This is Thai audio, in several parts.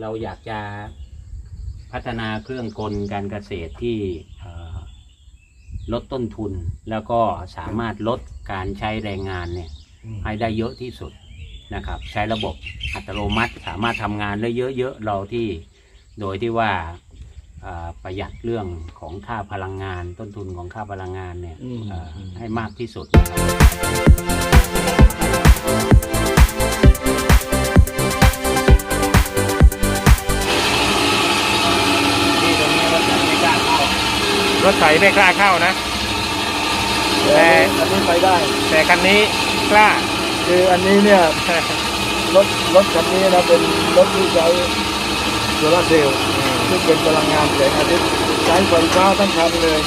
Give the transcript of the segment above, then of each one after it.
เราอยากจะพัฒนาเครื่องกลการเกษตรที่เอ่อลดต้นทุนแล้วก็สามารถลดการใช้แรงงานเนี่ยให้ได้เยอะที่สุดนะครับ ใช้ระบบอัตโนมัติสามารถทำงานได้เยอะๆเราที่โดยที่ว่าเอ่อประหยัดเรื่องของค่าพลังงาน ต้นทุนของค่าพลังงานเนี่ยอืมเอ่ออมให้มากที่สุดนะครับ ถไถไม่กล้าเข้านะ แต่อันนี้ไปได้ แต่คันนี้กล้า คืออันนี้เนี่ยรถรถคันนี้นะเป็นรถที่ใช้โซลาร์เซลล์ซึ่งเป็นพลังงานแสงอาทิตย์ใช้ไฟฟ้าทั้งคันเลย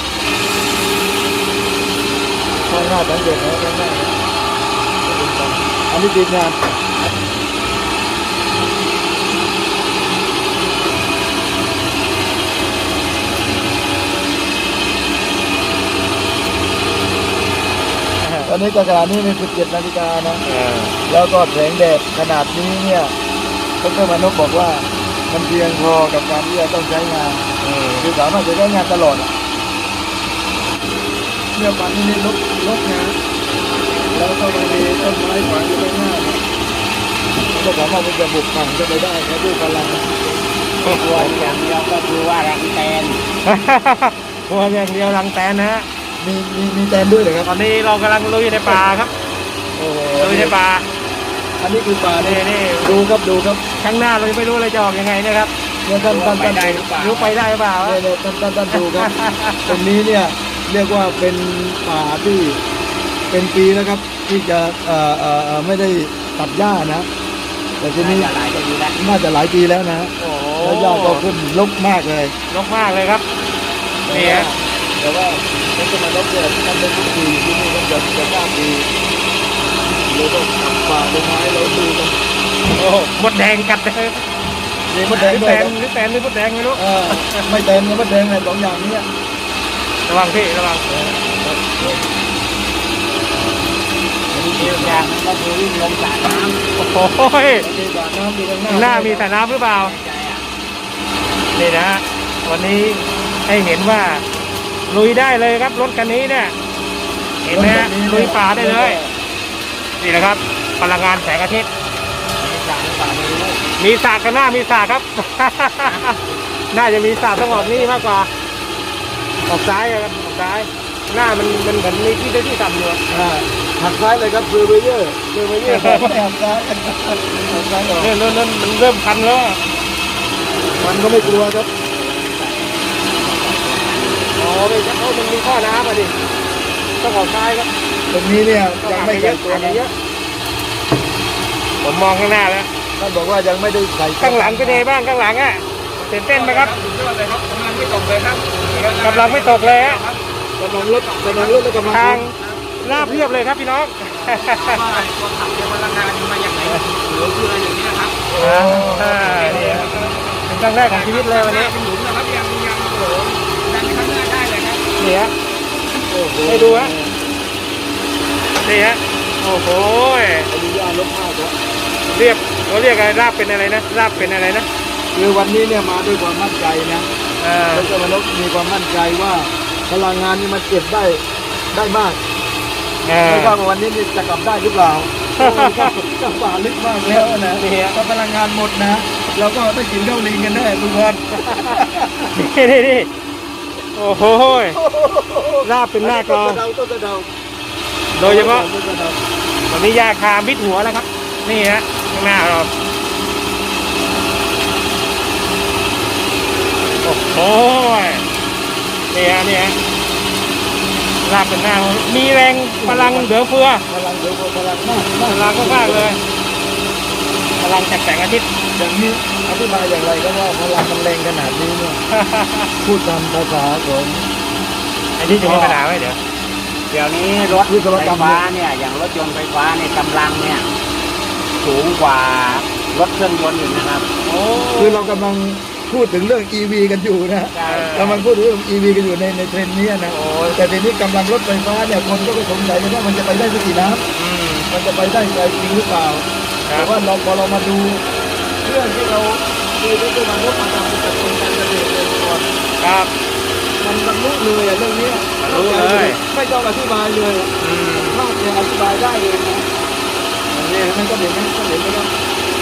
ข้างหน้าสังเกตนะข้างหน้าอันนี้ทีมงาน ตอนนี้ก็ขณะนี้เป็น17นาฬิกานะเออแล้วก็แสงแดดขนาดนี้เนี่ยดรมานพบอกว่ามันเพียงพอกับการที่จะต้องใช้งานอืมคือสามารถจะใช้งานตลอดอะเนี่ยปันนี่นี่ลกลกนะแล้วก็มันมีต้นไม้ขวางอยู่ข้างหน้าเนี่ยมันก็สามารถที่จะบุกฝั่งเข้าไปได้ครับด้วยพลังตัวอย่างเดียวก็คือว่ารังแตนตัวอย่างเดียวรังแตนนะฮะ มีมีมีแตนด้วยเหรอครับ ตอนนี้เรากำลังลุยในป่าครับโอ้โหลุยในป่า อันนี้คือป่านี่เนี่ยนี่ดูครับดูครับข้างหน้าเรายังไม่รู้เลยจะออกยังไงนะครับเนี่ยท่านท่านไปท่านได้หรือเปล่ารู้ไปได้หรือเปล่าเนี่ยเนี่ยท่านท่านท่านดูครับตรงนี้เนี่ยเรียกว่าเป็นป่าที่เป็นปีแล้วครับที่จะเอ่อเอ่อเอ่อไม่ได้ตัดหญ้านะ แต่ทีนี้น่าจะหลายปีแล้วน่าจะหลายปีแล้วนะโอ้โหแล้วหญ้าก็ขึ้นรกมากเลยลกมากเลยครับนี่ฮะ แต่ว่าเป็นสมัยรกเนี่ยท่านเป็นทุกปีที่นี่มันจะจะทราบดีเราต้องทำป่าต้นไม้เราดูกันโอ้มดแดงกัดเลยนี่มดแดงด้วยนครับหรือแตนหรือมดแดงไม่รู้ไม่แตนกับมดแดงเลยสองอย่างนี้ระวังพี่ระวังอย่างก็คือวิ่งลงสระน้ำโอ้โหหน้ามีสระน้ำหรือเปล่านี่นะวันนี้ให้เห็นว่า ลุยได้เลยครับรถคันนี้เนี่ยเห็นไหมฮะลุยป่าได้เลย นี่นะครับพลังงานแสงอาทิตย์มีสระหรือเปล่าไม่รู้มีสากกันหน้ามีสากครับ น่าจะมีสากต้องออกนี่มากกว่าออกซ้ายอะครับออกซ้าย หน้ามันมันเหมือนมีที่ได้ที่ต่ำอยู่อะอ่าหักซ้ายเลยครับคือเวเยอร์คือเวเยอร์ไม่หักซ้ายหักซ้ายออกเนี่ยนั่นนั่นมันเริ่มพันแล้วอะมันก็ไม่กลัวครับ ม่ใช่เขามันมีข้อน้ำอะดิต้องออกซ้ายครับตรงนี้เนี่ยยังไม่เยอะตัวนะเยอะผมมองข้างหน้าแล้วท่านบอกว่ายังไม่ได้ใส่ข้างหลังเป็นไงบ้างข้างหลังอะตื่นเต้นไหมครับสุดยอดเลยครับกำลังไม่ตกเลยครับกำลังไม่ตกเลยฮะกำลังลดกำลังลดและกำลังทางราบเรียบเลยครับพี่น้องว่าตัวขับเรือพลังงานมาอย่างไหนเหลือเชื่ออย่างนี้นะครับอ่านี่ครับเป็นครั้งแรกของชีวิตเลยวันนี้ นี่ฮะโอ้โหให้ดูฮะนี่ฮะโอ้โหอนุญาตลดมากครับเรียบเขาเรียกอะไรราบเป็นอะไรนะราบเป็นอะไรนะคือวันนี้เนี่ยมาด้วยความมั่นใจนะอ่าแล้วก็มนุษย์มีความมั่นใจว่าพลังงานนี่มันเก็บได้ได้มากอ่าไม่ว่าวันนี้นี่จะกลับได้หรือเปล่าโอ้ยก็ก็ฝ่าลึกมากแล้วนะนี่ฮะถ้าพลังงานหมดนะเราก็ได้กินข้าวลิงกันแน่ทุกคนนี่นี่นี่ โอ้โหราบเป็นหน้ากลอง ต้นสะเดาต้นสะเดาโดยเฉพาะต้นสะเดาวันนี้ยาคามิดหัวแล้วครับ นี่ฮะข้างหน้าเราโอ้โหนี่ฮะนี่ฮะราบเป็นหน้า มีแรงพลังเหลือเฟือพลังเดี๋ยวพลังมากพมากลังมากๆเลย พลังจากแสงอาทิตย์ อย่างนี้อธิบายอย่างไรก็ว่าพลังมันแรงขนาดนี้เนี่ยพูดตามภาษาของอันนี้จะมีปัญหาไหมเดี๋ยว เดี๋ยวนี้รถวิศวไฟกรรมฟ้าเนี่ย อย่างรถยนต์ไฟฟ้าเนี่ยกำลังเนี่ย สูงกว่ารถเครื่องยนต์อีกนะครับโอ้คือเรากำลังพูดถึงเรื่อง EV กันอยู่นะใช่กำลังพูดถึงเรื่อง EV กันอยู่ในในเทรนด์นี้นะแต่ทีนี้กำลังรถไฟฟ้าเนี่ยคนก็ไปสงสัยกันว่ามันจะไปได้สักกี่น้อืมำมันจะไปได้ไกลจริงหรือเปล่าครั แต่บว่าเราพอเรามาดูเครื่องที่เราคือที่จะมารถมาทำกับคนการเกษตรเลยก่อนครับมันบรรลุเลยอะเรื่องเนี้ยบรรลุเลยไม่ต้องอธิบายเลยอืมนอกจากอธิบายได้เลยนะอันนี้มันก็เห็นไหมก็เห็นไหมครับ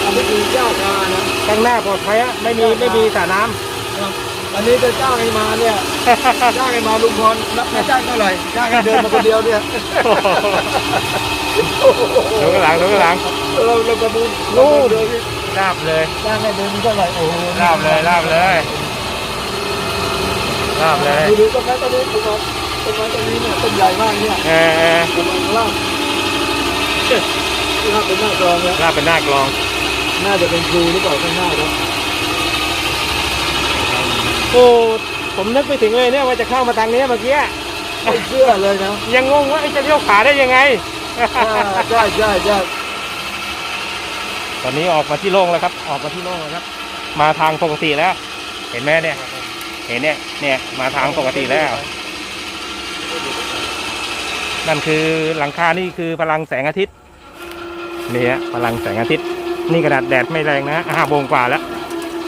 อันนี้คือเจ้าคานะข้างหน้าปลอดภัยอะไม่มีไม่มีสระน้ครับอันนี้จะจ้างให้มาเนี่ยำ จ้างให้มาลุงพรรับไม่จ้างเท่าไหร่จ้างให้เดินมาคนเดียวเนี่ยดูข้างหลังดูข้างหลังเราเราประมูลนู่นเดินพี่ลาบเลยจ้างให้เดินเท่าไหร่โอ้โหลาบเลยลาบเลยลาบเลยดูดูต้นไม้ต้นนี้ต้นไม้ต้นไม้ต้นนี้เนี่ยต้นใหญ่มากเนี่ยเออเออต้นไม้ข้างล่างที่ว่าเป็นหน้ากรองเนี่ยลาบเป็นหน้ากลอง น่าจะเป็นครูหรือเปล่าข้างหน้าครับโอ้ ผมนึกไปถึงเลยเนี่ยว่าจะเข้ามาทางนี้เมื่อกี้ไม่เชื่อเลยนะยังงงว่าไอ้จะเลี้ยวขวาได้ยังไงอ่าใช่ใช่ใช่ตอนนี้ออกมาที่โล่งแล้วครับ ออกมาที่โล่งแล้วครับ มาทางปกติแล้ว เห็นไหมเนี่ย เห็นเนี่ย เนี่ยมาทางปกติแล้ว นั่นคือหลังคานี่คือพลังแสงอาทิตย์นี่ฮะพลังแสงอาทิตย์ นี่ขนาดแดดไม่แรงนะห้าโมงกว่าแล้ว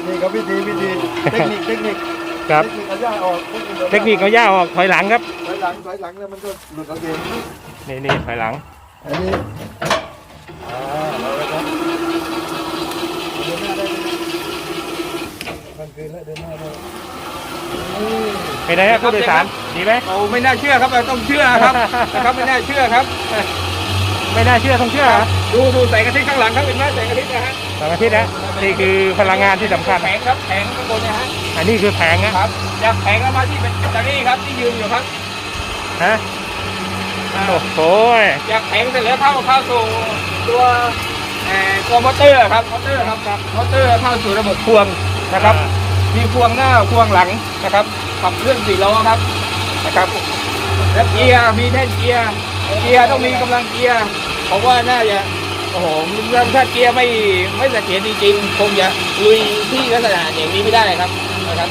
นี่ครับวิธีวิธีเทคนิคเทคนิค ครับ เทคนิคเอาย่าออกเทคนิคเอาย่าออกถอยหลังครับถอยหลังถอยหลังแล้วมันก็หลุดออกเองนี่นี่ถอยหลัง อันนี้อ่าเราแล้วครับเดินหน้าได้ไหมมันคืนแล้วเดินหน้าได้นี่เป็นไงฮะผู้โดยสารดีไหม เราไม่น่าเชื่อครับเราต้องเชื่อครับ นะครับไม่น่าเชื่อครับ ไม่น่าเชื่อต้องเชื่อเหรอดูดูแสงอาทิตย์ข้างหลังครับเห็นไหมแสงอาทิตย์นะฮะแสงอาทิตย์นะนี่คือพลังงานที่สำคัญ แผงครับแผงข้างบนเนะฮะอันนี้คือแผงนะ ครับจากแผงแล้วมาที่เป็นแบตเตอรี่ครับที่ยืนอยู่ครับฮะ อ่าโอ้โหจากแผงเสร็จแล้วเข้าเข้าสู่ตัวเอ่อตัวมอเตอร์ครับมอเตอร์ครับครับมอเตอร์เข้าสู่ระบบพวงนะครับ มีพวงหน้าพวงหลังนะครับขับเคลื่อนสี่ล้อครับนะครับและเกียร์มีแท่นเกียร์ เกียร์ต้องมีกำลังเกียร์ผมว่าน่าจะโอ้โหถ้าเกียร์ไม่ไม่เสถียรจริงๆคงจะลุยที่ลักษณะอย่างนี้ไม่ได้ครับนะครับ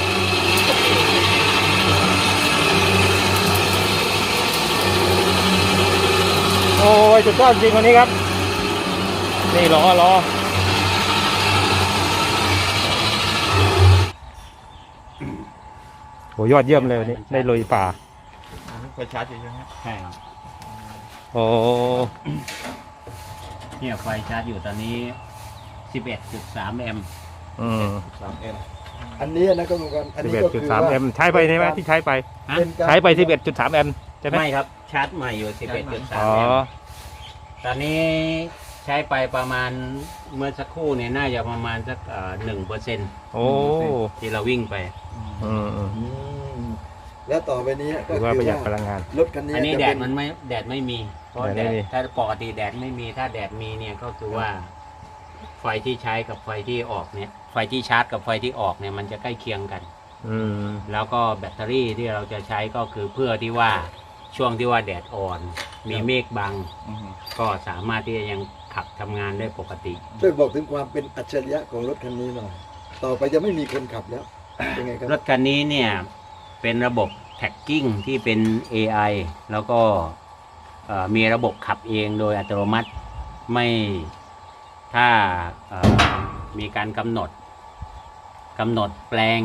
โอ้ยสุดยอดจริงวันนี้ครับ นี่ล้อล้อโหยอดเยี่ยมเลยวันนี้ได้ลุยป่าไฟชาร์จอยู่ใช่ไหมใช่ครับ โอ้เนี่ยไฟชาร์จอยู่ตอนนี้ 11.3 แอมป์อืมสามเอ็มอันนี้นะก็เหมือนกัน อันสิบนี้เอ็ดก็จุดคือสามว่า แอมใช้ไปใช่ไหมที่ใช้ไป ฮะเป็นการ ใช้ไปสิบเอ็ดจุดสามแอมใช่ไหมไม่ครับ ชาร์จใหม่อยู่ 11.3อ๋อแอมป์ตอนนี้ใช้ไปประมาณเมื่อสักครู่เนี่ยน่าจะประมาณสักหนึ่งเปอร์เซ็นต์โอ้ที่เราวิ่งไป อืมอืมอืม แล้วต่อไปนี้ก็ถือคือว่าประหยัดพว่าลังงาน รถคันนี้อันนี้จะแดเป็ดมันไม่แดดไม่มีเพราะแดดแดไม่ดมี ถ้าปกติแดดไม่มีถ้าแดดมีเนี่ยก็คือว่า ไฟที่ใช้กับไฟที่ออกเนี่ย ไฟที่ชาร์จกับไฟที่ออกเนี่ยมันจะใกล้เคียงกัน อืม แล้วก็แบตเตอรี่ที่เราจะใช้ก็คือเพื่อที่ว่าช่วงที่ว่าแดดอ่อน มีเมฆบังก็สามารถที่จะยังขับทำงานได้ปกติ ช่วยบอกถึงความเป็นอัจฉริยะของรถคันนี้หน่อย ต่อไปจะไม่มีคนขับแล้ว เป็นไงครับ รถคันนี้เนี่ย เป็นระบบแท็กกิ้งที่เป็น AI แล้วก็เอ่อมีระบบขับเองโดยอัตโนมัติไม่ถ้าเอ่อมีการกำหนดกำหนดแปลง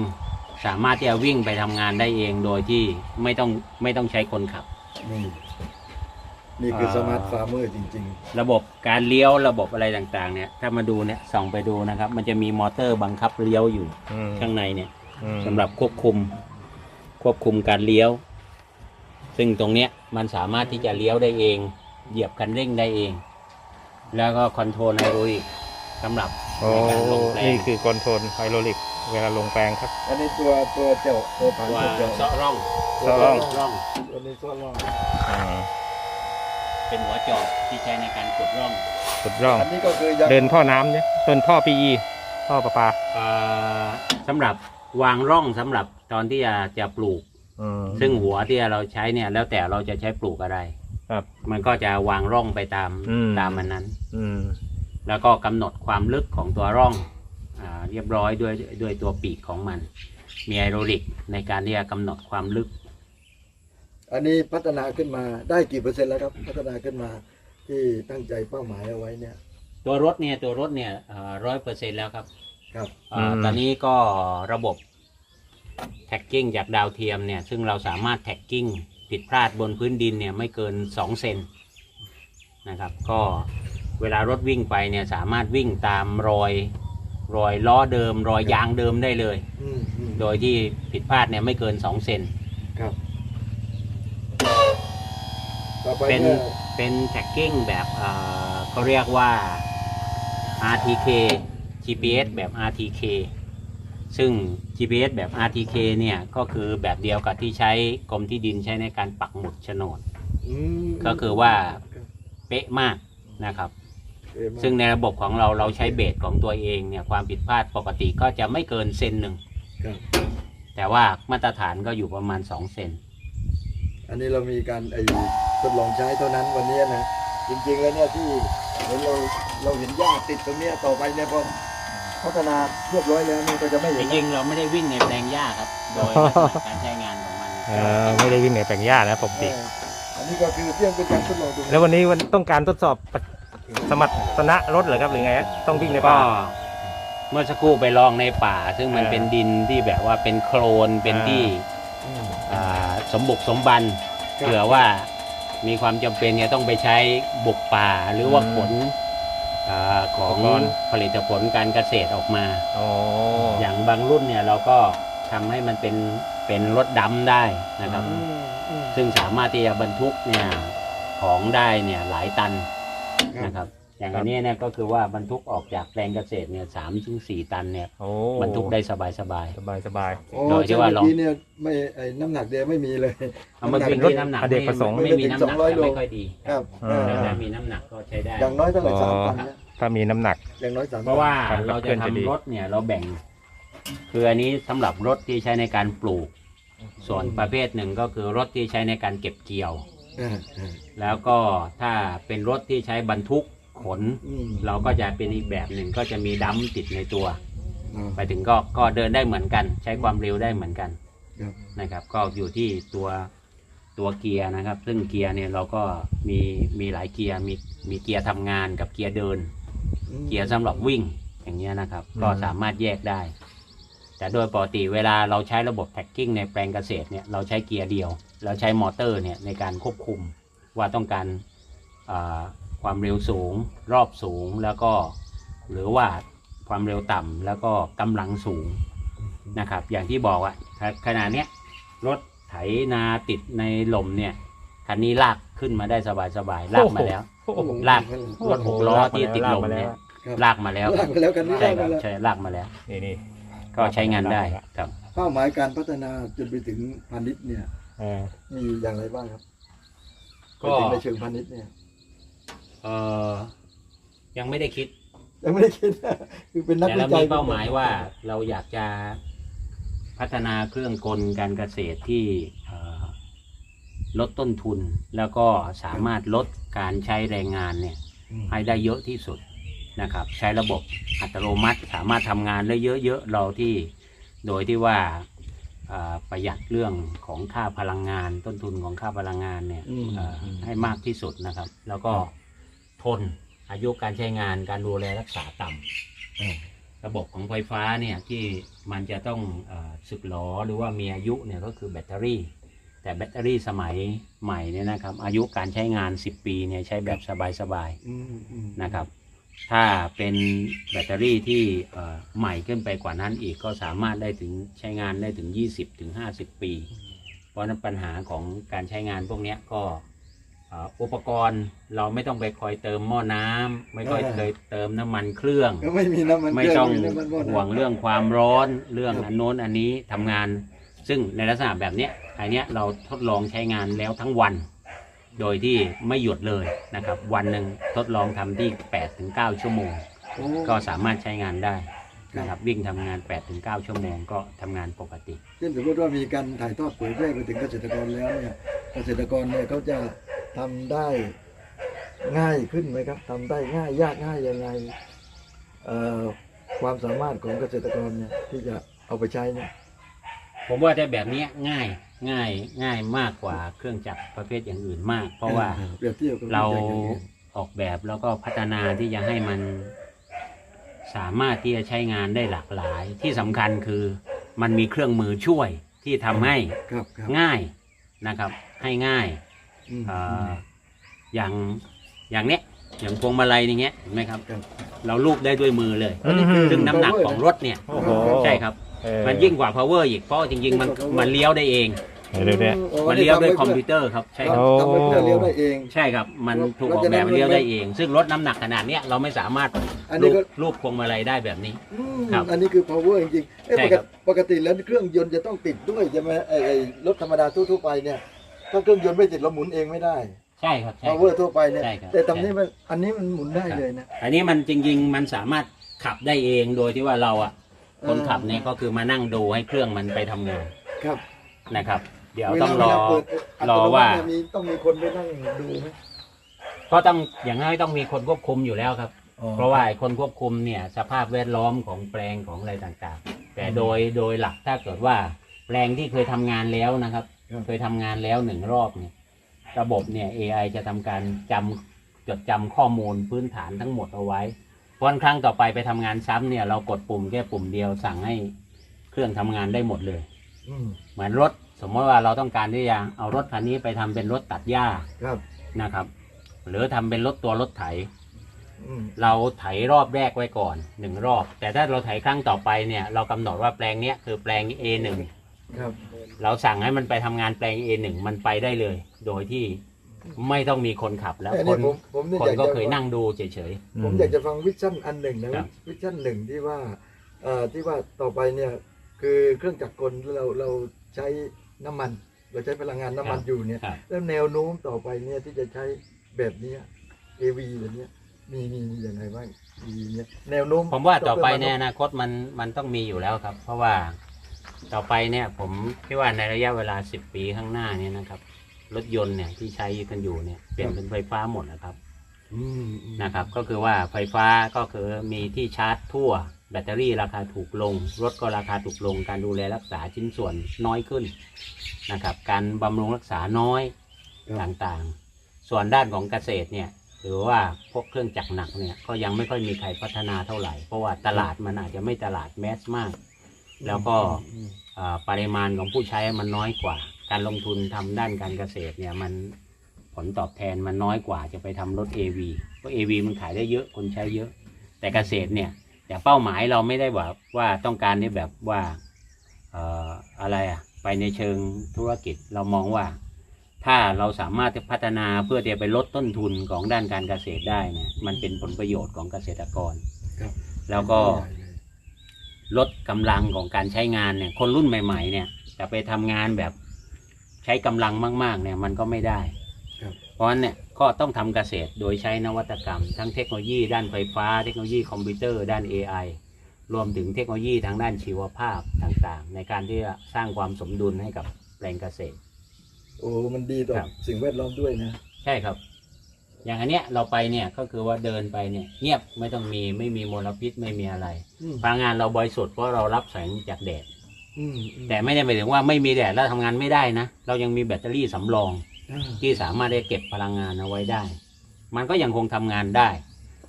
สามารถที่จะวิ่งไปทำงานได้เองโดยที่ไม่ต้องไม่ต้องใช้คนขับ นี่นี่คือเอ่อสมาร์ทฟาร์มเมอร์จริงระบบการเลี้ยวระบบอะไรต่างๆ เนี่ย ถ้ามาดูเนี่ยส่องไปดูนะครับ มันจะมีมอเตอร์บังคับเลี้ยวอยู่อืมข้างในเนี่ยอืมสำหรับควบคุม ควบคุมการเลี้ยว ซึ่งตรงเนี้ยมันสามารถที่จะเลี้ยวได้เอง เหยียบคันเร่งได้เอง แล้วก็คอนโทรลไฮโดรลิกสำหรับโอ้ในการลงแปลนี่งคือคอนโทรลไฮโดรลิก เวลาลงแปลงครับๆอันนี้ตัวตัวเจ้าตัวผ่านว่าตัวเจ้าเซาะร่องเซาะร่อง ร่องตัวนี้ตัวร่องอืมเป็นหัวจอบที่ใช้ในการขุดร่องสุดร่อง อันนี้ก็คือยังเดินท่อน้ำเนี่ยเดินท่อปีอีท่อประปา เอ่อสำหรับวางร่องสำหรับ ตอนที่จะจะปลูก อืม ซึ่งหัวที่เราใช้เนี่ยแล้วแต่เราจะใช้ปลูกอะไรครับมันก็จะวางร่องไปตามอืม ตามมันนั้น อืม แล้วก็กำหนดความลึกของตัวร่องอาเรียบร้อยด้วยด้วยตัวปีกของมัน มีไอโรลิกในการที่จะกำหนดความลึก อันนี้พัฒนาขึ้นมาได้กี่เปอร์เซ็นต์แล้วครับ พัฒนาขึ้นมาที่ตั้งใจเป้าหมายเอาไว้เนี่ย ตัวรถเนี่ยตัวรถเนี่ยร้อยเปอร์เซ็นแล้วครับครับ อ่าอืม ตอนนี้ก็ระบบ แท็กกิ้งจากดาวเทียมเนี่ย ซึ่งเราสามารถแท็กกิ้งผิดพลาดบนพื้นดินเนี่ยไม่เกิน 2 เซนนะครับ ก็เวลารถวิ่งไปเนี่ยสามารถวิ่งตามรอยรอยล้อเดิม รอยยางเดิมได้เลย อืมอืมโดยที่ผิดพลาดเนี่ยไม่เกิน 2 เซน ครับต่อไปเป็น เนี่ยเป็นแท็กกิ้งแบบเอ่อเขาเรียกว่า RTK GPS แบบ RTK ซึ่ง GPS แบบ RTK เนี่ยก็คือแบบเดียวกับที่ใช้กรมที่ดินใช้ในการปักหมุดโฉนด อืมก็คือว่าครับเป๊ะมากนะครับ เอ๊ะมาซึ่งในระบบของเราเราใช้เบสของตัวเองเนี่ยความผิดพลาดปกติก็จะไม่เกินเซนหนึ่ง ครับ แต่ว่ามาตรฐานก็อยู่ประมาณ 2 เซน อันนี้เรามีการไอ้ทดลองใช้เท่านั้นวันนี้นะจริงๆแล้วเนี่ยที่เห็นเราเราเห็นหญ้าติดตรงเนี้ยต่อไปเนี่ยพอ พัฒนาเรียบร้อยแล้วมันก็จะไม่จเห็นริงๆเราไม่ได้วิ่งในแปลงหญ้าครับ โดยลักษณะการใช้งานของมันเออไม่ได้วิ่งในแปลงหญ้านะปกติเอออันนี้ก็คือเพียงเป็นการทดลองดูแล้ววันนี้วันต้องการทดสอบสมรรถนะรถเหรอครับหรือไงฮะต้องวิ่งในก็ป่าเมื่อสักครู่ไปลองในป่า ซึ่งมันเออเป็นดินที่แบบว่าเป็นโคลนเป็นอ่าที่อืม อ่าสมบุกสมบันครับเผื่อว่ามีความจำเป็นเนี่ยต้องไปใช้บุกป่าหรือว่าขน อาของอุปกรณ์ผลิตผลการเกษตรออกมาโอ้อย่างบางรุ่นเนี่ยเราก็ทำให้มันเป็นเป็นรถดำได้นะครับ อืมอืมซึ่งสามารถที่จะบรรทุกเนี่ยของได้เนี่ยหลายตันครับนะครับ อย่างอันนี้เนี่ยก็คือว่าบรรทุกออกจากแปลงเกษตรเนี่ยสามถึงสี่ตันเนี่ยโอ้บรรทุกได้สบายสบาย สบายสบาย โอ้โดยที่ใช่ว่าเมื่ลออง กี้เนี่ยไม่ไอ้น้ำหนักเดียวไม่มีเลย ๆเอามันเป็นน้ำหนักที่น้ำหนักอเนกประสงค์ ไม่มีน้ำหนักไม่แต่ถึง200ไม่ค่อยดีครับอืมเออแต่ถ้ามีน้ำหนักก็ใช้ได้ อย่างน้อยเท่าไหร่อ๋อสามพันเนี่ยถ้ามีน้ำหนัก อย่างน้อยสามเพราะว่าครับเราจะเพื่อนจะดีทำรถเนี่ยเราแบ่ง คืออันนี้สำหรับรถที่ใช้ในการปลูก ส่วนประเภทหนึ่งก็คือรถที่ใช้ในการเก็บเกี่ยวอ่าอ่าแล้วก็ถ้าเป็นรถที่ใช้บรรทุก ขนอืมเราก็จะเป็นอีกแบบหนึ่งก็จะมีดัมติดในตัวอ่าไปถึงก็ก็เดินได้เหมือนกัน ใช้ความเร็วได้เหมือนกันครับนะครับ ก็อยู่ที่ตัวตัวเกียร์นะครับ ซึ่งเกียร์เนี่ยเราก็มีมีหลายเกียร์มีมีเกียร์ทำงานกับเกียร์เดิน เกียร์สำหรับวิ่งอย่างเงี้ยนะครับอืมก็สามารถแยกได้ แต่โดยปกติเวลาเราใช้ระบบแท็กกิ้งในแปลงเกษตรเนี่ยเราใช้เกียร์เดียว เราใช้มอเตอร์เนี่ยในการควบคุมว่าต้องการอ่า ความเร็วสูง รอบสูงแล้วก็หรือว่าความเร็วต่ำแล้วก็กำลังสูงนะครับ อย่างที่บอกอะขณะเนี้ยรถไถนาติดในหล่มเนี่ยคันนี้ลากขึ้นมาได้สบายๆลากมาแล้วโอ้โหลากรถหกล้อที่ติดลมเนี่ยครับลากมาแล้วลากไปแล้วกันนี่ใช่ลากคไปรับแล้วใช่ลากมาแล้วนี่นี่ก็ใช้งานได้ครับเป้าหมายการพัฒนาจนไปถึงพาณิชย์เนี่ยเออมีอย่างไรบ้างครับก็ไปถึงในเชิงพาณิชย์เนี่ย เออยังไม่ได้คิด ยังไม่ได้คิด คือเป็นนักแต่วิเราจัยมีเป้าหมายว่าเราอยากจะพัฒนาเครื่องกลการเกษตรที่เอ่อลดต้นทุนแล้วก็สามารถลดการใช้แรงงานเนี่ยอืมให้ได้เยอะที่สุดนะครับ ใช้ระบบอัตโนมัติสามารถทำงานได้เยอะๆเราที่โดยที่ว่าเอ่อประหยัดเรื่องของค่าพลังงาน ต้นทุนของค่าพลังงานเนี่ย อืม เอ่ออให้มากที่สุดนะครับ แล้วก็ ทน อายุการใช้งานการดูแลรักษาต่ำอืมระบบของไฟฟ้าเนี่ยที่มันจะต้องเออสึกหรอหรือว่ามีอายุเนี่ยก็คือแบตเตอรี่ แต่แบตเตอรี่สมัยใหม่เนี่ยนะครับ อายุการใช้งาน 10 ปีเนี่ยใช้แบบสบายอืมอืมๆนะครับ ถ้าเป็นแบตเตอรี่ที่เอ่อใหม่ขึ้นไปกว่านั้นอีกก็สามารถได้ถึงใช้งานได้ถึง 20ถึง50 ปี เพราะฉะนั้นปัญหาของการใช้งานพวกเนี้ยก็เอ่ออุปกรณ์เราไม่ต้องไปคอยเติมหม้อน้ำไม่ค่อยเคยเติมน้ำมันเครื่องก็ไม่มีน้ำมันไม่ต้องเครื่น้ำมันบ่อน้ำห่วงเรื่องความร้อนเรื่องครับอันโน้นอันนี้ทำงาน ซึ่งในลักษณะแบบเนี้ยอันเนี้ยเราทดลองใช้งานแล้วทั้งวัน โดยที่ไม่หยุดเลยนะครับ วันหนึ่งทดลองทำที่8ถึง9ชั่วโมงโอ้ก็สามารถใช้งานได้ นะครับวิ่งทำงาน8ถึง9ชั่วโมงก็ทำงานปกติ เช่นสมมติว่ามีการถ่ายทอดเผยแพร่ไปถึงเกษตรกรแล้วเนี่ยเกษตรกรเนี่ยเขาจะทำได้ง่ายขึ้นไหมครับทำได้ง่ายยากง่ายยังไงเอ่อความสามารถของเกษตรกรเนี่ยที่จะเอาไปใช้เนี่ยผมว่าได้แบบเนี้ยง่ายง่ายง่ายมากกว่าเครื่องจักรประเภทอย่างอื่นมาก เพราะว่าเปรียบเทียบกับเราอย่างอื่นออกแบบแล้วก็พัฒนาที่จะให้มัน สามารถที่จะใช้งานได้หลากหลาย ที่สำคัญคือมันมีเครื่องมือช่วยที่ทำให้ครับครับง่ายนะครับ ให้ง่ายอืมเอ่ออย่างอย่างเนี้ยอย่างพวงมาลัยอย่างเงี้ยเห็นไหมครับ ครับ เราลูบได้ด้วยมือเลยอันนี้คือซึ่งน้ำหนักของรถเนี่ยโอ้โห ใช่ครับ เออมันยิ่งกว่า power อีกเพราะจริง ๆ มันมันเลี้ยวได้เอง เดี๋ยวเดี๋ยวอ๋อมันเลี้ยวด้วยทำไคอมพิวเตอร์ครับใช่ครับโอ้ทำไว้เพื่อเลี้ยวได้เอง ใช่ครับ มันเราถูกออกเราจะแบบนำเลี้ยวมันได้เอง ซึ่งรถน้ำหนักขนาดเนี้ยเราไม่สามารถอันนี้รูก็ปรูปพวงมาลัยได้แบบนี้อืมครับอันนี้คือ power จริงๆเอ้ยใช่ปกครัติบปกติแล้วเครื่องยนต์จะต้องติดด้วยใช่ไหมไอ้ไอ้รถธรรมดาทั่วๆไปเนี่ย ถ้าเครื่องยนต์ไม่ติดเราหมุนเองไม่ได้ ใช่ครับใช่ครับ power ทั่วไปเนี่ย ใช่ครับแต่ตรงนี้มันอันนี้มันหมุนได้เลยนะ อันนี้มันจริงๆ มันสามารถขับได้เองโดยที่ว่าเราอะคนเออขับเนี่ยก็คือมานั่งดูให้เครื่องมันไปทำงานครับ นะครับ เดี๋ยวเวต้ลาองเวรอลาเปิดอัตรอโนมัว่าติเนี่ยมีต้องมีคนไปนั่งดูไหมก็ต้องอย่างน้อยต้องมีคนควบคุมอยู่แล้วครับอ๋อเพราะว่าไอ้คนควบคุมเนี่ยสภาพแวดล้อมของแปลงของอะไรต่างๆ แต่โดยโดยหลักถ้าเกิดว่าแปลงที่เคยทำงานแล้วนะครับ ครับ เคยทำงานแล้วหนึ่งรอบเนี่ยระบบเนี่ย AI จะทำการจำจดจำข้อมูลพื้นฐานทั้งหมดเอาไว้เพราะครั้งต่อไปไปทำงานซ้ำเนี่ยเรากดปุ่มแค่ปุ่มเดียวสั่งให้เครื่องทำงานได้หมดเลย อืมเหมือนรถ สมมติว่าเราต้องการที่จะเอารถคันนี้ไปทำเป็นรถตัดหญ้าครับ นะครับ หรือทำเป็นรถตัวรถไถ อืมเราไถรอบแรกไว้ก่อนหนึ่งรอบ แต่ถ้าเราไถครั้งต่อไปเนี่ย เรากำหนดว่าแปลงเนี้ยคือแปลง A1 ครับ เราสั่งให้มันไปทำงานแปลง A1 มันไปได้เลย โดยที่ไม่ต้องมีคนขับแล้วแต่คนี่นผมผมเนี่ยคอนยากก็จะเคยนั่งดูเฉย ผมอยากจะฟังวิชั่นอันหนึ่งนะครับ วิชั่นหนึ่งที่ว่าเอ่อที่ว่าต่อไปเนี่ยคือเครื่องจักรกลเราเราใช้ น้ำมัน เราใช้พลังงานน้ำมันอยู่เนี่ยๆครับ แล้วแนวโน้มต่อไปเนี่ยที่จะใช้แบบเนี้ย AV แบบเนี้ยมีมีมีอย่างไรบ้าง AV เนี่ยแนวโน้มผมว่าต่อไปในอนาคตมันมันต้องมีอยู่แล้วครับ เพราะว่าต่อไปเนี่ยผมคิดว่าในระยะเวลา 10 ปีข้างหน้าเนี่ยนะครับรถยนต์เนี่ยที่ใช้กันอยู่เนี่ยเปลี่ยนเป็นไฟฟ้าหมดนะครับอืมอืมนะครับ ก็คือว่าไฟฟ้าก็คือมีที่ชาร์จทั่ว แบตเตอรี่ราคาถูกลง รถก็ราคาถูกลง การดูแลรักษาชิ้นส่วนน้อยขึ้นนะครับ การบำรุงรักษาน้อยต่างๆ ส่วนด้านของเกษตรเนี่ยหรือว่าพวกเครื่องจักรหนักเนี่ยก็ยังไม่ค่อยมีใครพัฒนาเท่าไหร่ เพราะว่าตลาดมันอาจจะไม่ตลาดแมสมาก แล้วก็ อืมอ่าปริมาณของผู้ใช้มันน้อยกว่า การลงทุนทำด้านการเกษตรเนี่ยมันผลตอบแทนมันน้อยกว่าจะไปทำรถ AV เพราะ AV มันขายได้เยอะคนใช้เยอะ แต่เกษตรเนี่ย แต่เป้าหมายเราไม่ได้แบบว่าต้องการที่แบบว่าเอ่ออะไรอะไปในเชิงธุรกิจเรามองว่า ถ้าเราสามารถจะพัฒนาเพื่อที่จะไปลดต้นทุนของด้านการเกษตรได้เนี่ยมันเป็นผลประโยชน์ของเกษตรกร ครับแล้วก็ลดกำลังของการใช้งานเนี่ย คนรุ่นใหม่ๆ เนี่ยจะไปทำงานแบบใช้กำลังมาก ๆ เนี่ยมันก็ไม่ได้ ครับ เพราะฉะนั้นเนี่ย ก็ต้องทำเกษตรโดยใช้นวัตกรรม ทั้งเทคโนโลยีด้านไฟฟ้า เทคโนโลยีคอมพิวเตอร์ด้าน AI รวมถึงเทคโนโลยีทางด้านชีวภาพต่างๆ ในการที่จะสร้างความสมดุลให้กับแปลงเกษตร โอ้มันดีต่อครับ สิ่งแวดล้อมด้วยนะใช่ครับ อย่างอันเนี้ยเราไปเนี่ยก็คือว่าเดินไปเนี่ยเงียบไม่ต้องมีไม่มีมลพิษไม่มีอะไรอืมพลังงานเราบริสุทธิ์เพราะเรารับแสงจากแดด อืมอืมแต่ไม่ได้หมายถึงว่าไม่มีแดดแล้วทำงานไม่ได้นะ เรายังมีแบตเตอรี่สำรอง อ่าที่สามารถได้เก็บพลังงานเอาไว้ได้ มันก็ยังคงทำงานได้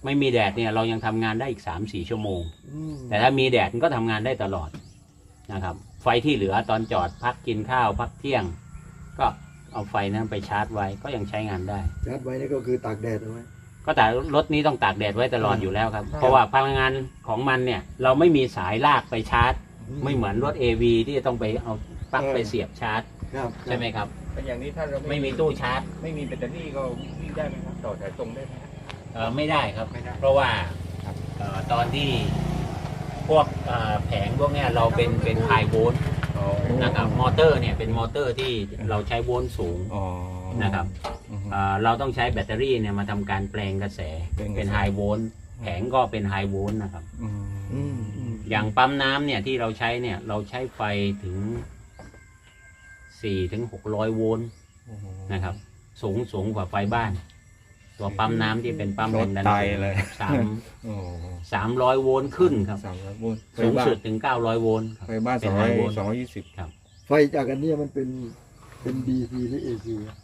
ไม่มีแดดเนี่ยเรายังทำงานได้อีกสามสี่ชั่วโมง อืมแต่ถ้ามีแดดมันก็ทำงานได้ตลอดนะครับ ไฟที่เหลือตอนจอดพักกินข้าวพักเที่ยง ก็เอาไฟนั้นไปชาร์จไว้ก็ยังใช้งานได้ ชาร์จไว้นี่ก็คือตากแดดเอาไว้ ก็แต่รถนี้ต้องตากแดดไว้ตลอดอยู่แล้วครับ ครับ เพราะว่าพลังงานของมันเนี่ย เราไม่มีสายลากไปชาร์จ ไม่เหมือนรถ AV ที่จะต้องไปเอาปลั๊กเออไปเสียบชาร์จ ครับใช่ไหมครับ เป็นอย่างนี้ถ้าเราไม่มีตู้ชาร์จไม่มีแบตเตอรี่ก็วิ่งได้ไหมครับต่อสายตรงได้ไหมครับ เออไม่ได้ครับ ไม่ได้ เพราะว่าครับเอ่อตอนที่พวกเอ่อแผงพวกเนี้ยเราเป็นเป็นไฮโวลต์นะครับมอเตอร์เนี่ยเป็นมอเตอร์ที่เราใช้โวลต์สูงอ๋อนะครับเอ่อเราต้องใช้แบตเตอรี่เนี่ยมาทำการแปลงกระแสแปลงกระแส เป็นไฮโวลต์แผงก็เป็นไฮโวลต์นะครับ อืมอืมอย่างปั๊มน้ำเนี่ยที่เราใช้เนี่ยเราใช้ไฟถึง 4ถึง600โวลต์นะครับ สูงสูงกว่าไฟบ้าน ตัวปั๊มน้ำที่เป็นปั๊มแรงดันรถไตเลย สามโอ้สามร้อยโวลต์ขึ้นครับ สามร้อยโวลต์ไฟสูงบ้านสุดถึง900โวลต์ครับ ไฟบ้านเป็สนองร้อยไฮโวลต์สองร้อยยี่สิบไฟจากอันเนี้ยมันเป็นเป็น DC หรือ AC อะ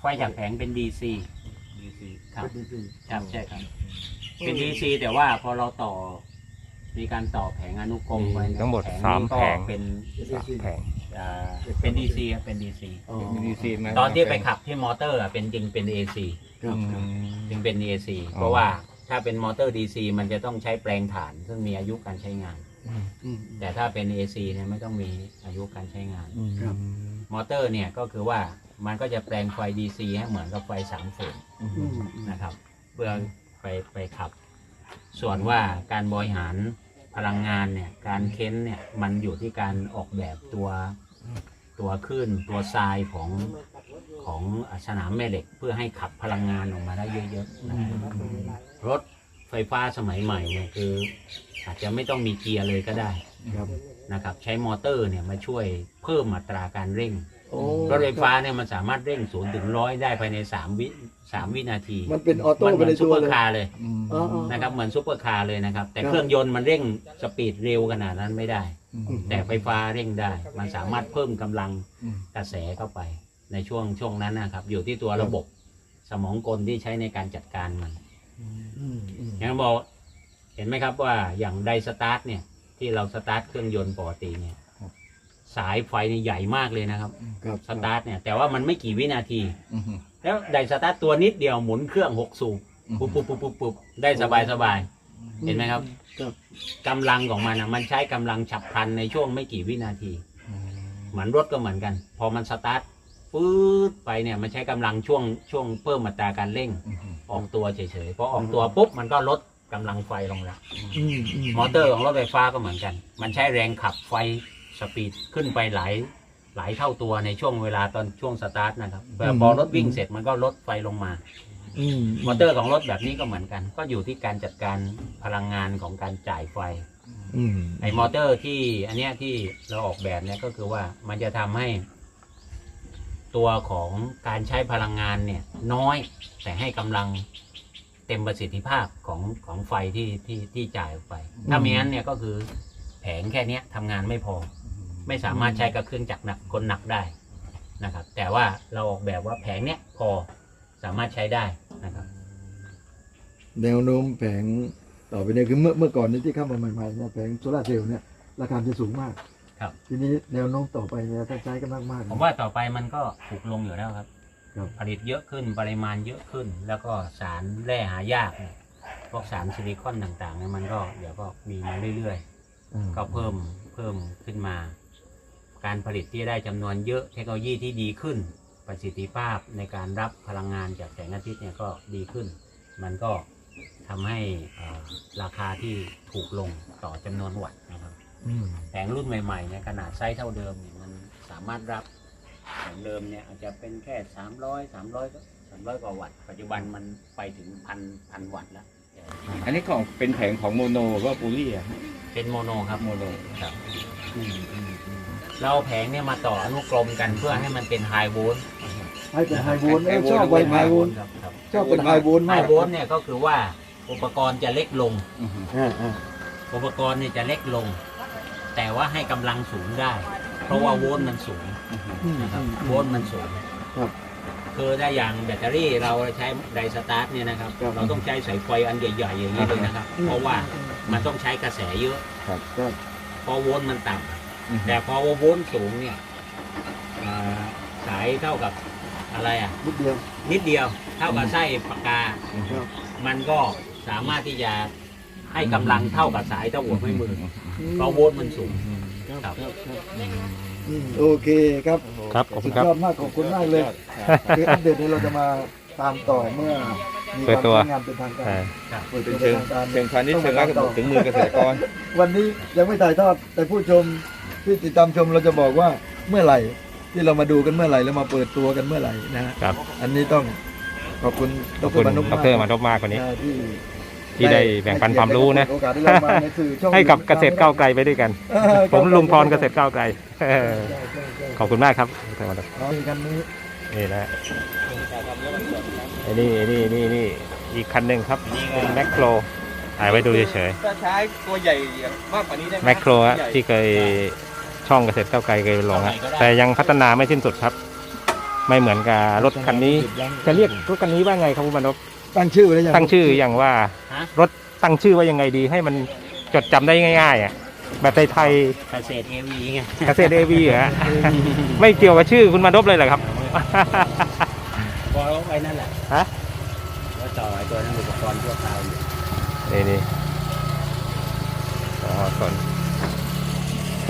ไฟจากแผงเป็น DC ครับ เป็น DC ครับใช่ครับ เป็น DC แต่ว่าพอเราต่อ มีการต่อแผงอนุกรมไว้นะทั้งหมดนี้สามก็แผงเป็นสามแผง อ่าเป็น DC ครับเป็น DC อ๋อมีซีนไหมตอนที่ไปขับที่มอเตอร์อะเป็นจริงเป็น AC ครับครับจึงเป็น AC อ๋อเพราะว่าถ้าเป็นมอเตอร์ DC มันจะต้องใช้แปลงถ่าน ซึ่งมีอายุการใช้งาน อืม แต่ถ้าเป็น AC เนี่ยไม่ต้องมีอายุการใช้งาน ครับ มอเตอร์เนี่ยก็คือว่ามันก็จะแปลงไฟ DC ให้เหมือนกับไฟสามเฟสอืมอืมนะครับ เพื่อไปไปขับ ส่วนว่าการบริหารพลังงานเนี่ยการเค้นเนี่ยมันอยู่ที่การออกแบบตัว ตัวขึ้นตัวทรายของของสนามแม่เหล็กเพื่อให้ขับพลังงานออกมาได้เยอะๆนะครับรถไฟฟ้าสมัยใหม่เนี่ยคือ อาจจะไม่ต้องมีเกียร์เลยก็ได้ครับนะครับ ใช้มอเตอร์เนี่ยมาช่วยเพิ่มอัตราการเร่งโอ้รถไฟฟ้าเนี่ยมันสามารถเร่งศูนย์ถึงร้อยได้ภายในสามวิสามวินาที มันเป็นออโต้มันเหไปมือนในซุตัปวเปอเลยร์คาร์เลยอ๋ออ๋อนะครับเหมือนซุปเปอร์คาร์เลยนะครับ แต่ครับเครื่องยนต์มันเร่งสปีดเร็วขนาดนั้นไม่ได้อืม แต่ไฟฟ้าเร่งได้ มันสามารถเพิ่มกำลังกระแสเข้าไป ในช่วงช่วงนั้นนะครับ อยู่ที่ตัวระบบสมองกลที่ใช้ในการจัดการมันอืมอืมอย่างที่บอกเห็นไหมครับว่าอย่างไดสตาร์ทเนี่ย ที่เราสตาร์ทเครื่องยนต์ปกติเนี่ยสายไฟนี่ใหญ่มากเลยนะครับ ครับสตาร์ทเนี่ย แต่ว่ามันไม่กี่วินาทีแล้วไดสตาร์ทตัวนิดเดียวหมุนเครื่องหกสูบปุ๊บปุ๊บปุ๊บปุ๊บปุ๊บได้สบายสบายเห็นไหมครับ ครับ กำลังของมันอะมันใช้กำลังฉับพลันในช่วงไม่กี่วินาที เหมือนรถก็เหมือนกัน พอมันสตาร์ทปื๊ดไปเนี่ย มันใช้กำลังช่วงช่วงเพิ่มอัตราการเร่ง ออกตัวเฉยๆพอออกตัวปุ๊บมันก็ลดกำลังไฟลงแล้วอืมอืมมอเตอร์ของรถไฟฟ้าก็เหมือนกัน มันใช้แรงขับไฟสปีดขึ้นไปหลายหลายเท่าตัวในช่วงเวลาตอนช่วงสตาร์ทนะครับแต่พอรถวิ่งเสร็จมันก็ลดไฟลงมา อืมมอเตอร์ของรถแบบนี้ก็เหมือนกัน ก็อยู่ที่การจัดการพลังงานของการจ่ายไฟ อืมไอ้มอเตอร์ที่อันเนี้ยที่เราออกแบบเนี่ยก็คือว่ามันจะทำให้ ตัวของการใช้พลังงานเนี่ย น้อย แต่ให้กำลังเต็มประสิทธิภาพของของไฟที่ที่ที่จ่ายออกไป ถ้าไม่งั้นเนี่ยก็คือแผงแค่เนี้ยทำงานไม่พอ ไม่สามารถใช้กับเครื่องจักรหนักคนหนักได้นะครับ แต่ว่าเราออกแบบว่าแผงเนี้ยพอ สามารถใช้ได้นะครับแนวโน้มแผงต่อไปเนี่ยคือเมื่อเมื่อก่อนนี้ที่เข้ามาใหม่ๆเนี่ยแผงโซลาร์เซลล์เนี่ยราคาจะสูงมาก ครับ ทีนี้แนวโน้มต่อไปเนี่ยถ้าใช้กันมากๆผมว่าต่อไปมันก็ถูกลงอยู่แล้วครับ ครับ ผลิตเยอะขึ้นปริมาณเยอะขึ้น แล้วก็สารแร่หายากเนี่ยพวกสารซิลิคอนต่างๆเนี่ยมันก็เดี๋ยวก็มีมาเรื่อยอืมๆก็เพิ่มเพิ่มขึ้นมา การผลิตที่ได้จำนวนเยอะเทคโนโลยีที่ดีขึ้น ประสิทธิภาพในการรับพลังงานจากแสงอาทิตย์เนี่ยก็ดีขึ้น มันก็ทำให้อ่าราคาที่ถูกลงต่อจำนวนวัตต์นะครับ อืม แผงรุ่นใหม่ๆเนี่ยขนาดไซส์เท่าเดิมเนี่ยมันสามารถรับแผงเดิมเนี่ยอาจจะเป็นแค่สามร้อยสามร้อยสามร้อยกว่าวัตต์ ปัจจุบันมันไปถึงพันพันวัตต์แล้วอันนี้ของเป็นแผงของโมโนหรือว่าปูรี่อะเป็นโมโนครับโมโนครับเราเอาแผงเนี่ยมาต่ออนุกรมกันเพื่อให้มันเป็นไฮโวลต์ ให้เป็นไฮโวลต์เออชอบไวไฮโวลต์ครับครับชอบเป็นไฮโวลต์ไฮมากโวลต์เนี่ยก็คือว่าอุปกรณ์จะเล็กลง อ่าอ่าอุปกรณ์เนี่ยจะเล็กลง แต่ว่าให้กำลังสูงได้ เพราะว่าโวลต์มันสูงอืมนะครับอืมโวลต์มันสูงครับคือถ้าอย่างแบตเตอรี่เราใช้ไดสตาร์ทเนี่ยนะครับ ครับ เราต้องใช้สายไฟอันใหญ่ๆอย่างนี้เลยนะครับ เพราะว่ามันต้องใช้กระแสเยอะครับ เพราะโวลต์มันต่ำ แต่พอโวลต์สูงเนี่ยอ่าสายเท่ากับ อะไรอะ นิดเดียว นิดเดียวเท่ากับไส้ปากกาครับมันก็สามารถที่จะให้กำลังเท่ากับสายเท่าหัวไม่มือเพราะโวลต์มันสูง ครับครับครับครับอืมโอเคครับครับขอบคุสุณดครับ ยอดมากขอบคุณมากเลยคืออัปเดตนี้เราจะมาตามต่อเมื่อมีเปิดการตัวใช้งานเป็นทางการอ่า เปิดเป็ตันวเชิงเป็นทางการเชิงพาณิชย์เชิงรักถึงมือเกษตรกร วันนี้ยังไม่ถ่ายทอดแต่ผู้ชมที่ติดตามชมเราจะบอกว่าเมื่อไหร่ ที่เรามาดูกันเมื่อไหร่แล้วมาเปิดตัวกันเมื่อไหร่นะฮะครับอันนี้ต้องขอบคุณดขอบรคุณมนุดมากรมานพมากกว่านี้อ่าที่ที่ได้แบ่งปันความรู้นะ โอกาสได้เรามาในสื่อช่องให้กับเกษตรก้าวไกลไปด้วยกัน เออผมลุงพรเกษตรก้าวไกลเออใช่ใช่ใช่ขอบคุณมากครับดรมานพเอาอีกคันนี้นี่นะไอ้นี่ไอ้นี่นี่นี่อีกคันหนึ่งครับเป็นแมคโครถ่ายไว้ดูเฉยถ้าใช้ตัวใหญ่มากกว่านี้ได้ไหๆแมคโครฮะที่เคย ช่องเกษตรก้าวไกลเคยลงฮะแต่ยังพัฒนาไม่สิ้นสุดครับ ไม่เหมือนกับรถคันนี้ จะเรียกรถคันนี้ว่าไงครับคุณมานพตั้งชื่อไว้หรือยังตั้งชื่ออย่างว่าฮะรถตั้งชื่อว่ายังไงดี ให้มันจดจำได้ง่ายๆอะแบบไทยเกษตรเอวีไงๆเกษตรเอวีเหรอฮะไม่เกี่ยวกับชื่อคุณมาดบเลยเหรอครับพอไปนั่นแหละฮะก็ต่อไอ้ตัวนั้นอุปกรณ์ทั่วคราวอยู่นี่นี่อ๋อสน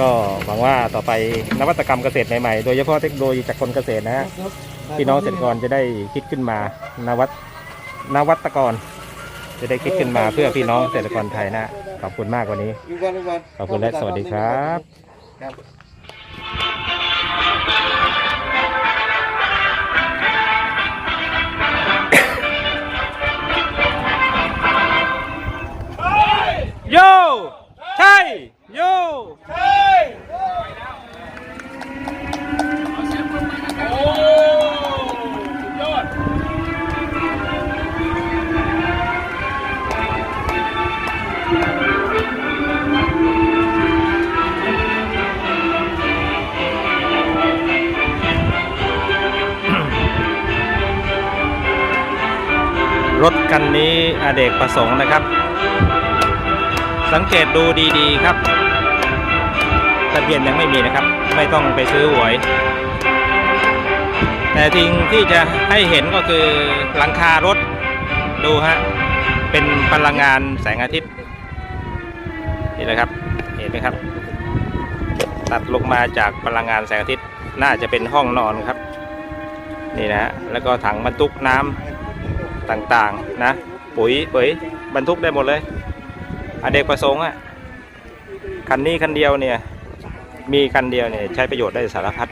ก็หวังว่าต่อไปนวัตกรรมเกษตรใหม่ๆ โดยเฉพาะเทคโนโลยีจากคนเกษตรนะฮะพี่น้องเกษตรกรจะได้คิดขึ้นมานวัตนวัตกร จะได้คิดขึ้นมาเพื่อพี่น้องเกษตรกรไทยนะขอบคุณมากกว่านี้ลุงวันลุงวันขอบคุณและสวัสดีครับครับโยใช่โย รถคันนี้อเดกประสงค์นะครับ สังเกตดูดีๆครับทะเบียนยังไม่มีนะครับ ไม่ต้องไปซื้อหวย แต่ทิ้งที่จะให้เห็นก็คือหลังคารถดูฮะเป็นพลังงานแสงอาทิตย์นี่นะครับเห็นไหมครับ ตัดลงมาจากพลังงานแสงอาทิตย์น่าจะเป็นห้องนอนครับ นี่นะฮะแล้วก็ถังบรรทุกน้ำ ต่างๆนะ ปุ๋ยปุ๋ยบรรทุกได้หมดเลยอเด็กประสงค์อะคันนี้คันเดียวเนี่ย มีคันเดียวเนี่ยใช้ประโยชน์ได้สารพัด